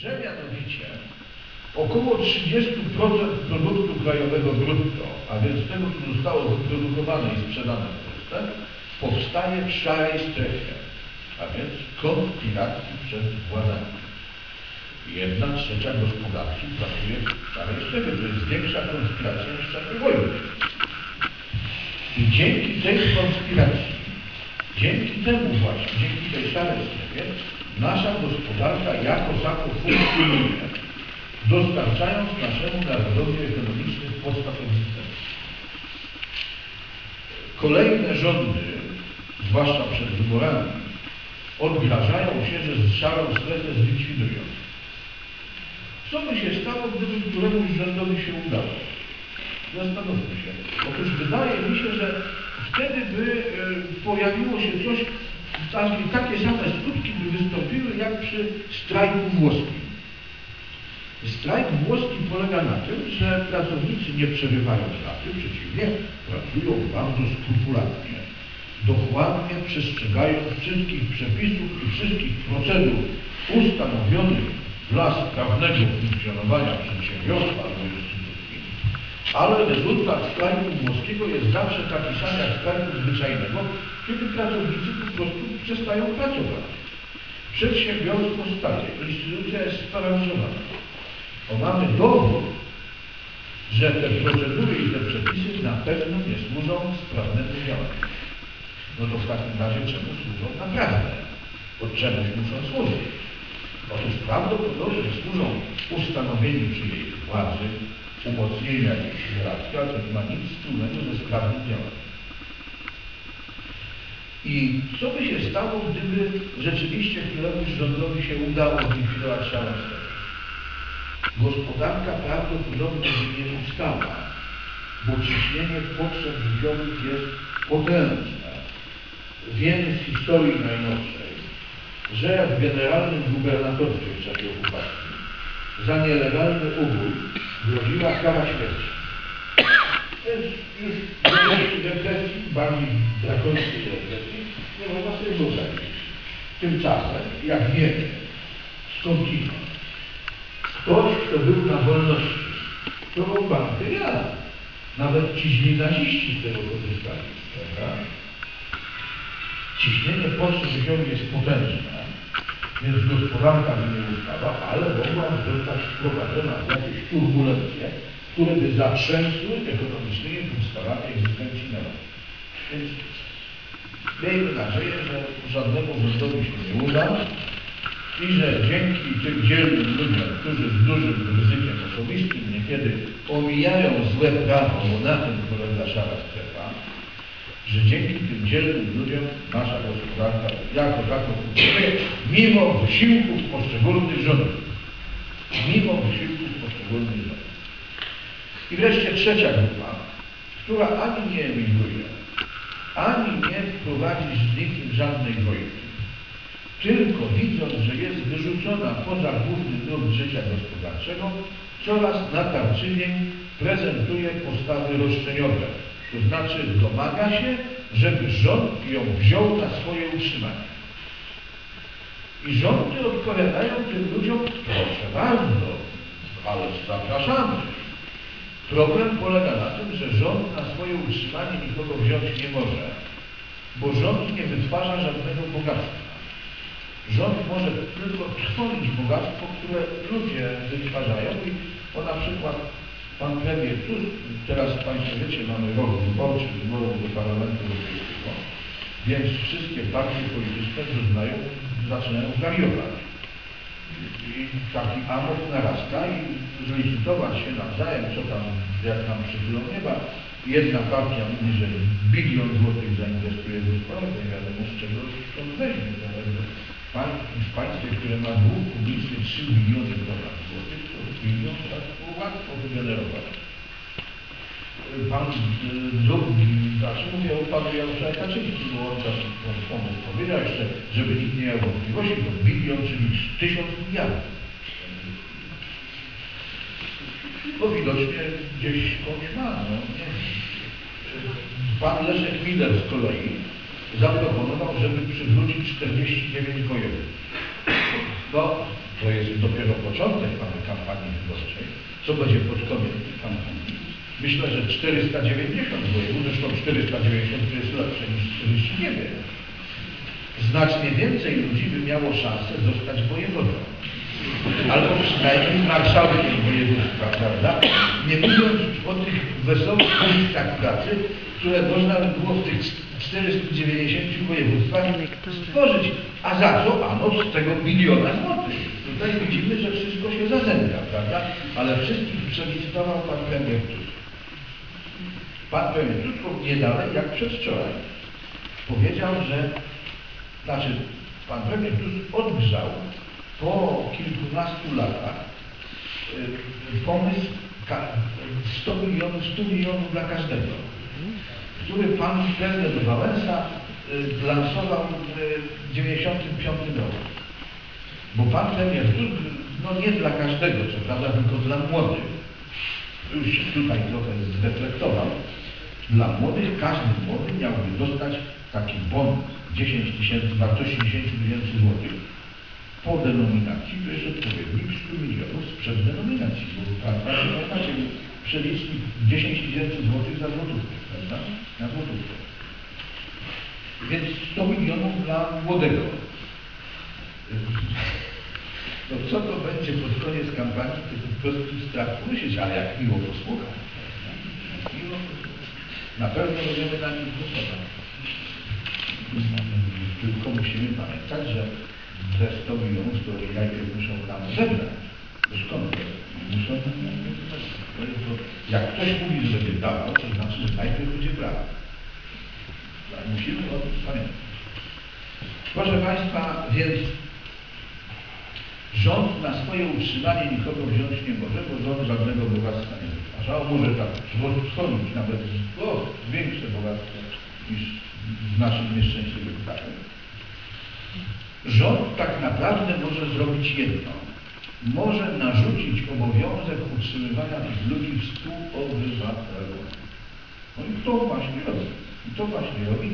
że mianowicie około 30% produktu krajowego brutto, a więc tego, co zostało wyprodukowane i sprzedane w Polsce, powstaje w szarej strefie, a więc konspiracji przed władzami. Jedna trzecia gospodarki pracuje w szarej strefie, to jest większa konspiracja niż w czasie wojny. I dzięki tej konspiracji, dzięki temu właśnie, dzięki tej szarej strefie, nasza gospodarka jako tako funkcjonuje, dostarczając naszemu narodowi ekonomicznych podstaw egzystencji. Kolejne rządy, zwłaszcza przed wyborami, odgrażają się, że szarą strefę zlikwidują. Co by się stało, gdyby któremuś rządowi się udało? Zastanówmy się. Otóż wydaje mi się, że wtedy by e, pojawiło się coś, takie, same skutki by wystąpiły jak przy strajku włoskim. Strajk włoski polega na tym, że pracownicy nie przerywają pracy, przeciwnie, pracują bardzo skrupulatnie, dokładnie przestrzegając wszystkich przepisów i wszystkich procedur ustanowionych dla sprawnego funkcjonowania przedsiębiorstwa albo ale rezultat strajku włoskiego jest zawsze taki sam jak strajku zwyczajnego, kiedy pracownicy po prostu przestają pracować. Przedsiębiorstwo staje, instytucja jest sparaliżowana. Bo mamy dowód, że te procedury i te przepisy na pewno nie służą sprawnemu działaniu. No to w takim razie czemu służą naprawdę? Bo czemuś muszą służyć. Otóż prawdopodobnie służą ustanowieniu czyjejś władzy, jakiejś hierarchii, ale to nie ma nic wspólnego ze sprawnym działaniem. I co by się stało, gdyby rzeczywiście któremuś rządowi się udało zlikwidować strefę? Gospodarka prawdopodobnie nie ustała, bo ciśnienie potrzeb życiowych jest potężne. Wiemy z historii najnowszej, że w generalnym gubernatorstwie w czasie okupacji za nielegalny ubój groziła kara śmierci. To jest już w represji, bardziej drakońskiej represji, nie można sobie wyobrazić. Tymczasem, jak wiemy, skądinąd, ktoś, kto był na wolności, to był bandy ja. Nawet ci źli naziści z tego korzystali, prawda? Ciśnienie potrzeb życiowych jest potężne, więc gospodarka nie ustała, ale mogła zostać wprowadzona w jakieś turbulencje, które by zatrzęsły ekonomicznymi podstawami egzystencji narodu. Więc miejmy nadzieję, że żadnemu rządowi się nie uda i że dzięki tym dzielnym ludziom, którzy z dużym ryzykiem osobistym niekiedy omijają złe prawo, bo na tym polega szara strefa, że dzięki tym dzielnym ludziom nasza gospodarka jako tako funkcjonuje, mimo wysiłków poszczególnych rządów. Mimo wysiłków poszczególnych rządów. I wreszcie trzecia grupa, która ani nie emigruje, ani nie prowadzi z nikim żadnej wojny, tylko widząc, że jest wyrzucona poza główny nurt życia gospodarczego, coraz natarczywiej prezentuje postawy roszczeniowe. To znaczy domaga się, żeby rząd ją wziął na swoje utrzymanie. I rządy odpowiadają tym ludziom, proszę bardzo, ale zapraszamy. Problem polega na tym, że rząd na swoje utrzymanie nikogo wziąć nie może, bo rząd nie wytwarza żadnego bogactwa. Rząd może tylko trwonić bogactwo, które ludzie wytwarzają i bo na przykład pan premier Tusk, teraz Państwo wiecie, mamy rok wyborczy, wyborów do Parlamentu Europejskiego, więc wszystkie partie polityczne zaczynają, zaczynają wariować. I taki amok narasta i zlicytować się nawzajem, co tam, jak tam przychylą nieba. Jedna partia mówi, że bilion złotych zainwestuje w gospodarkę, nie wiadomo z czego on weźmie. W państwie, które ma dług publiczny 3 biliony dolarów złotych, to bilion tak łatwo wygenerować. Pan drugi, znaczy mówię o panu Jarosławie Kaczyńskim, bo on tam on powiedział jeszcze, żeby nikt nie miał wątpliwości, to bilion, czyli tysiąc miliardów. Bo widocznie gdzieś skądś ma, no nie. Pan Leszek Miller z kolei zaproponował, żeby przywrócić 49 województw. No, to jest dopiero początek mamy kampanii wyborczej, co będzie pod koniec kampanii. Myślę, że 490 wojewód, zresztą 490 to jest lepsze niż 49. Znacznie więcej ludzi by miało szansę zostać wojewodą. Albo przynajmniej marszałkiem województwa, prawda? Nie mówiąc o tych wesołych punktach pracy, które można by było w tych 490 województwach stworzyć. A za co? Ano z tego biliona złotych. Tutaj widzimy, że wszystko się zazębia, prawda? Ale wszystkich przelicytował pan premier Tusk. Pan premier Tusk nie dalej jak przedwczoraj powiedział, że znaczy pan premier Tusk odgrzał po kilkunastu latach y, pomysł ka- 100 milionów, 100 milionów dla każdego, który pan prezydent Wałęsa y, lansował w 1995 roku. Bo pan premier Tusk, no nie dla każdego, co prawda, tylko dla młodych. Już tutaj trochę zreflektował. Dla młodych, każdy młody miałby dostać taki bon 10 tysięcy, wartości 10 tysięcy złotych po denominacji, to jest odpowiednik 100 milionów sprzed denominacji, bo pamiętacie, przelicznik 10 tysięcy złotych za złotówkę, prawda? Na złotówkę. Więc 100 milionów dla młodego. No co to będzie pod koniec kampanii, to po prostu strach pomyśleć, ale jak miło posłuchać. prawda? Jak miło posłuchać. Na pewno będziemy na nim głosować. Tylko musimy pamiętać, że te 100 milionów to najpierw muszą nam zebrać. Skąd? Muszą nam Jak ktoś mówi, że będzie dawał, to znaczy, że najpierw będzie brał. Ale Musimy o tym pamiętać. Proszę Państwa, więc rząd na swoje utrzymanie nikogo wziąć nie może, bo rząd żadnego bogactwa nie wytwarza. Może tak stworzyć nawet o, większe bogactwo niż w naszym nieszczęśliwym kraju. Rząd tak naprawdę może zrobić jedno. Może narzucić obowiązek utrzymywania ludzi współobywatelom. No i to właśnie robi. I to właśnie robi.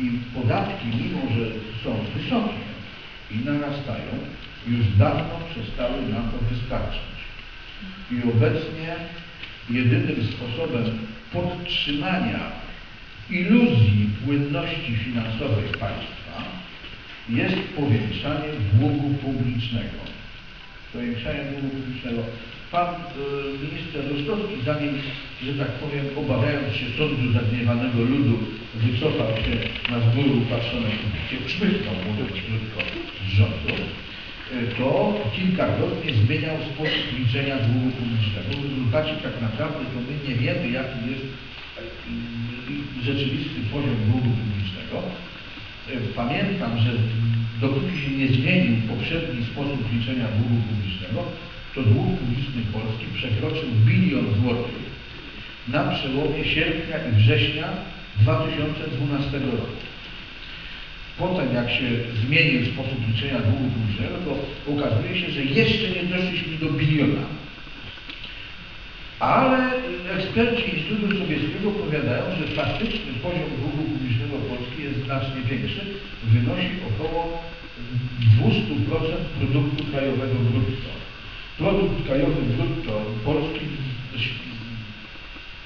I podatki, mimo że są wysokie i narastają, już dawno przestały nam to wystarczać. I obecnie jedynym sposobem podtrzymania iluzji płynności finansowej państwa jest powiększanie długu publicznego. Powiększanie długu publicznego. Pan y, minister Rostowski, zanim, że tak powiem, obawiając się sądu zagniewanego ludu, wycofał się na z góry upatrzone kupicie, przmychnął, mówiąc krótko, z rządu, to kilkakrotnie zmieniał sposób liczenia długu publicznego. Rezultacie tak naprawdę to my nie wiemy, jaki jest rzeczywisty poziom długu publicznego. Y, Pamiętam, że dopóki się nie zmienił poprzedni sposób liczenia długu publicznego, to dług publiczny Polski przekroczył bilion złotych na przełomie sierpnia i września 2012 roku. Potem jak się zmienił sposób liczenia długu publicznego, to okazuje się, że jeszcze nie doszliśmy do biliona. Ale eksperci Instytutu Sowieckiego powiadają, że faktyczny poziom długu publicznego Polski jest znacznie większy, wynosi około 200% produktu krajowego brutto. Produkt krajowy brutto Polski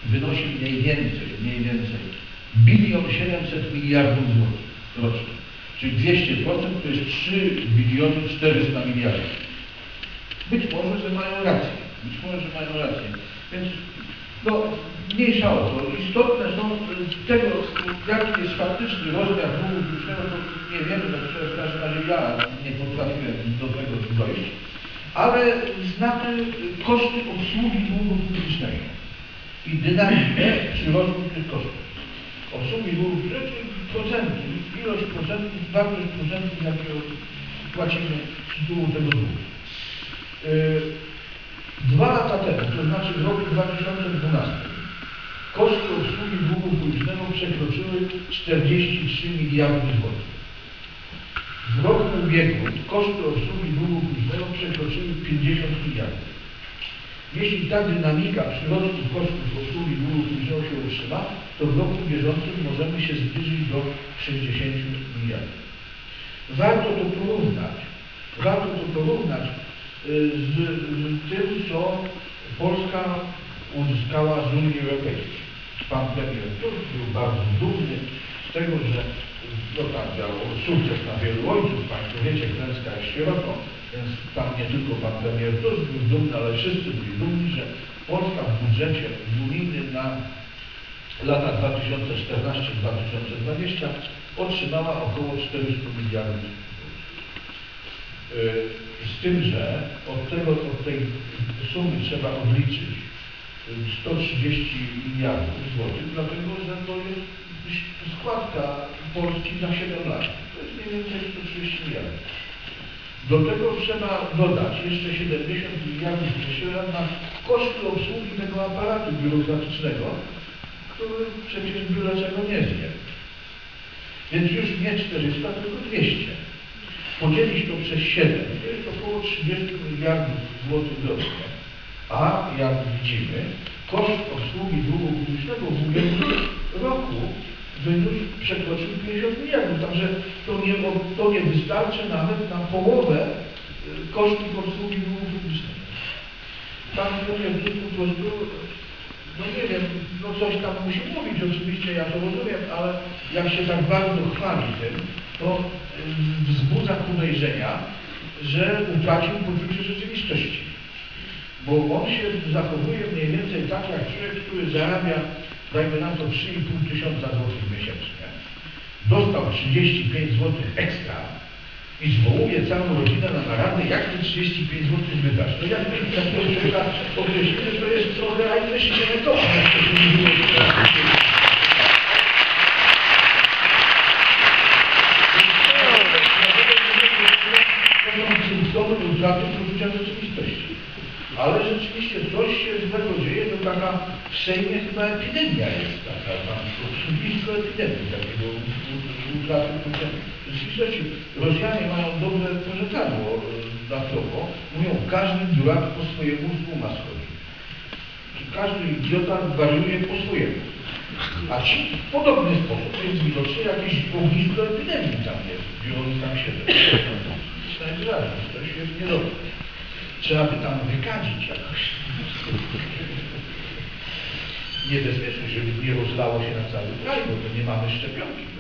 wynosi mniej więcej, mniej więcej bilion 700 miliardów złotych rocznie. Czyli 200% to jest 3 biliony 400 miliardów. Być może, że mają rację. Być może, że mają rację. Więc no, mniejsza o to. Istotne są y, tego, jaki jest faktyczny rozmiar długu publicznego, to nie wiemy, tak w każdym razie ja nie potrafiłem do tego dojść, ale znamy koszty obsługi długu publicznego i dynamikę przyrostu tych kosztów. Obsługi długu publicznego, procenty, ilość procentów, wartość procentów, jakie płacimy z tytułu tego długu. Y, Dwa lata temu, to znaczy w roku 2012, koszty obsługi długu publicznego przekroczyły 43 miliardy złotych. W roku ubiegłym koszty obsługi długu publicznego przekroczyły 50 miliardów. Jeśli ta dynamika przyrostu kosztów obsługi długu publicznego się utrzyma, to w roku bieżącym możemy się zbliżyć do 60 miliardów. Warto to porównać. Warto to porównać y, z, z tym, co Polska uzyskała z Unii Europejskiej. Pan premier Tusk był bardzo dumny z tego, że no tak, miał sukces na wielu ojców, Państwo wiecie, klęska jest sierotą, więc tam nie tylko pan premier Tusk był dumny, ale wszyscy byli dumni, że Polska w budżecie unijnym na lata 2014-2020 otrzymała około 400 miliardów Yy, Z tym, że od, tego, od tej sumy trzeba odliczyć yy, 130 miliardów złotych, dlatego że to jest składka Polski na 7 lat. To jest mniej więcej 130 miliardów. Do tego trzeba dodać jeszcze 70 miliardów przesyła na koszty obsługi tego aparatu biurokratycznego, który przecież biuro czego nie zje. Więc już nie 400, tylko 200 podzielić to przez 7, to jest około 30 miliardów złotych rocznie. A jak widzimy, koszt obsługi długu publicznego w ubiegłym roku wyniósł, przekroczył 50 miliardów, także to nie, to nie wystarczy nawet na połowę y, kosztów obsługi długu publicznego. Pan premier po prostu, no nie wiem, no coś tam musi mówić, oczywiście ja to rozumiem, ale jak się tak bardzo chwali tym, to y, wzbudza podejrzenia, że utracił poczucie rzeczywistości. Bo on się zachowuje mniej więcej tak jak człowiek, który zarabia, dajmy na to 3,5 tysiąca złotych miesięcznie. Dostał 35 złotych ekstra i zwołuje całą rodzinę na naradę, jak te 35 złotych wydać. To jak my takiego człowieka określimy, to jest trochę, a inne się nie to utraty poczucia rzeczywistości. Ale rzeczywiście coś się złego dzieje, to taka w Sejmie chyba epidemia jest tam blisko epidemii takiego utraty rzeczywistości. Rosjanie mają dobre pożegnadło na propos, mówią, każdy durak po swojemu z uma schodzi. Każdy idiota wariuje po swojemu. A ci w podobny sposób jest widocznie jakieś ognisko epidemii tam jest, oni tam siedzą. Najwyraźniej, to się jest niedobrze. Trzeba by tam wykadzić jakoś. Niebezpiecznie, żeby nie rozlało się na cały kraj, bo to nie mamy szczepionki.